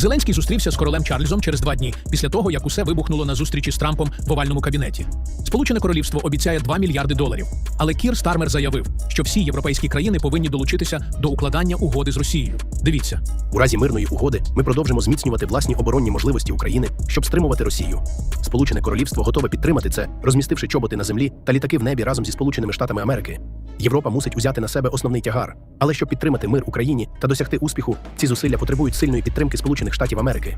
Зеленський зустрівся з королем Чарльзом через два дні після того, як усе вибухнуло на зустрічі з Трампом в овальному кабінеті. Сполучене Королівство обіцяє 2 мільярди доларів. Але Кір Стармер заявив, що всі європейські країни повинні долучитися до укладання угоди з Росією. Дивіться, У разі мирної угоди ми продовжимо зміцнювати власні оборонні можливості України, щоб стримувати Росію. Сполучене Королівство готове підтримати це, розмістивши чоботи на землі та літаки в небі разом зі Сполученими Штатами Америки. Європа мусить узяти на себе основний тягар. Але щоб підтримати мир Україні та досягти успіху, ці зусилля потребують сильної підтримки Сполучених Штатів Америки.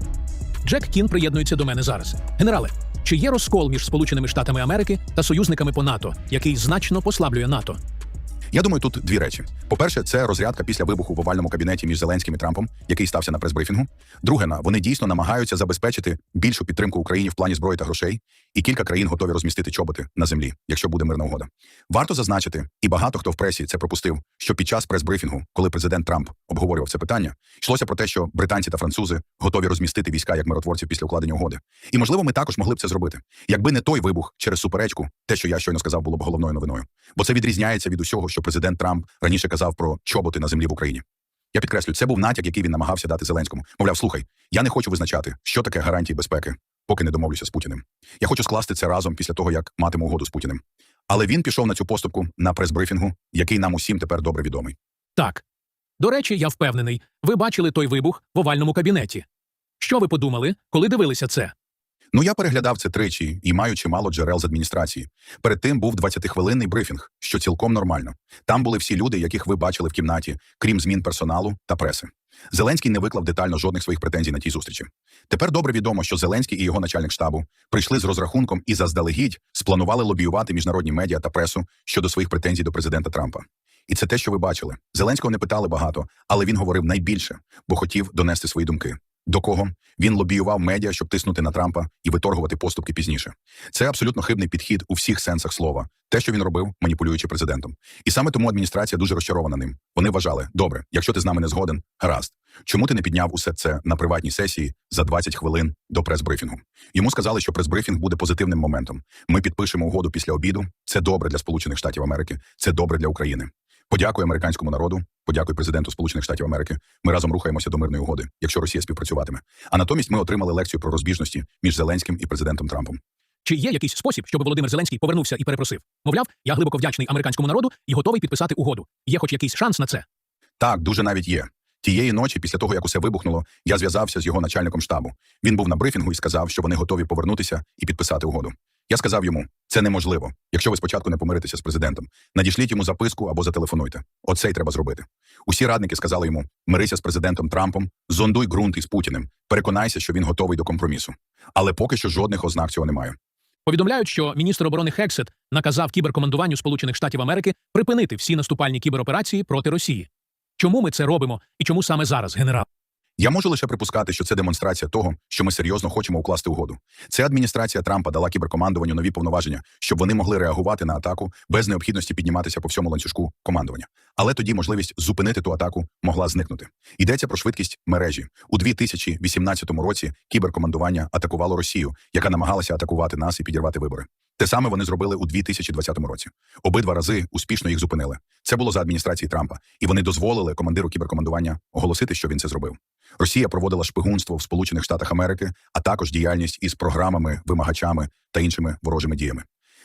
Джек Кін приєднується до мене зараз. Генерале, чи є розкол між Сполученими Штатами Америки та союзниками по НАТО, який значно послаблює НАТО? Я думаю, тут дві речі: по-перше, це розрядка після вибуху в овальному кабінеті між Зеленським і Трампом, який стався на прес-брифінгу. Друге, на вони дійсно намагаються забезпечити більшу підтримку Україні в плані зброї та грошей, і кілька країн готові розмістити чоботи на землі, якщо буде мирна угода. Варто зазначити, і багато хто в пресі це пропустив, що під час прес-брифінгу, коли президент Трамп обговорював це питання, йшлося про те, що британці та французи готові розмістити війська як миротворців після укладення угоди. І можливо, ми також могли б це зробити, якби не той вибух через суперечку, те, що я щойно сказав, було б головною новиною. Бо це відрізняється від усього, що президент Трамп раніше казав про чоботи на землі в Україні. Я підкреслю, це був натяк, який він намагався дати Зеленському. Мовляв, слухай, я не хочу визначати, що таке гарантії безпеки, поки не домовлюся з Путіним. Я хочу скласти це разом після того, як матиму угоду з Путіним. Але він пішов на цю поступку на прес-брифінгу, який нам усім тепер добре відомий. Так. До речі, я впевнений, ви бачили той вибух в овальному кабінеті. Що ви подумали, коли дивилися це? Ну я переглядав це тричі і маю чимало джерел з адміністрації. Перед тим був 20-хвилинний брифінг, що цілком нормально. Там були всі люди, яких ви бачили в кімнаті, крім змін персоналу та преси. Зеленський не виклав детально жодних своїх претензій на тій зустрічі. Тепер добре відомо, що Зеленський і його начальник штабу прийшли з розрахунком і заздалегідь спланували лобіювати міжнародні медіа та пресу щодо своїх претензій до президента Трампа. І це те, що ви бачили. Зеленського не питали багато, але він говорив найбільше, бо хотів донести свої думки. До кого він лобіював медіа, щоб тиснути на Трампа і виторгувати поступки пізніше. Це абсолютно хибний підхід у всіх сенсах слова, те, що він робив, маніпулюючи президентом. І саме тому адміністрація дуже розчарована ним. Вони вважали, добре, якщо ти з нами не згоден, гаразд. Чому ти не підняв усе це на приватній сесії за 20 хвилин до прес-брифінгу? Йому сказали, що прес-брифінг буде позитивним моментом. Ми підпишемо угоду після обіду. Це добре для Сполучених Штатів Америки, це добре для України. Подякуй американському народу, подякуй президенту Сполучених Штатів Америки. Ми разом рухаємося до мирної угоди, якщо Росія співпрацюватиме. А натомість ми отримали лекцію про розбіжності між Зеленським і президентом Трампом. Чи є якийсь спосіб, щоб Володимир Зеленський повернувся і перепросив? Мовляв, я глибоко вдячний американському народу і готовий підписати угоду. Є хоч якийсь шанс на це? Так, дуже навіть є. Тієї ночі, після того як усе вибухнуло, я зв'язався з його начальником штабу. Він був на брифінгу і сказав, що вони готові повернутися і підписати угоду. Я сказав йому, це неможливо. Якщо ви спочатку не помиритеся з президентом, надішліть йому записку або зателефонуйте. Оце й треба зробити. Усі радники сказали йому: мирися з президентом Трампом, зондуй ґрунт із Путіним, переконайся, що він готовий до компромісу. Але поки що жодних ознак цього немає. Повідомляють, що міністр оборони Хексет наказав кіберкомандуванню Сполучених Штатів Америки припинити всі наступальні кібероперації проти Росії. Чому ми це робимо і чому саме зараз, генерал? Я можу лише припускати, що це демонстрація того, що ми серйозно хочемо укласти угоду. Це адміністрація Трампа дала кіберкомандуванню нові повноваження, щоб вони могли реагувати на атаку без необхідності підніматися по всьому ланцюжку командування. Але тоді можливість зупинити ту атаку могла зникнути. Йдеться про швидкість мережі у 2018 році. Кіберкомандування атакувало Росію, яка намагалася атакувати нас і підірвати вибори. Те саме вони зробили у 2020 році. Обидва рази успішно їх зупинили. Це було за адміністрації Трампа, і вони дозволили командиру кіберкомандування оголосити, що він це зробив. Росія проводила шпигунство в Сполучених Штатах Америки, а також діяльність із програмами, вимагачами та іншими ворожими діями.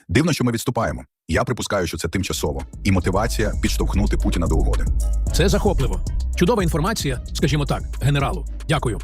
Дивно, що ми відступаємо. Я припускаю, що це тимчасово, і мотивація підштовхнути Путіна до угоди. Це захопливо. Чудова інформація, скажімо так, генералу. Дякую.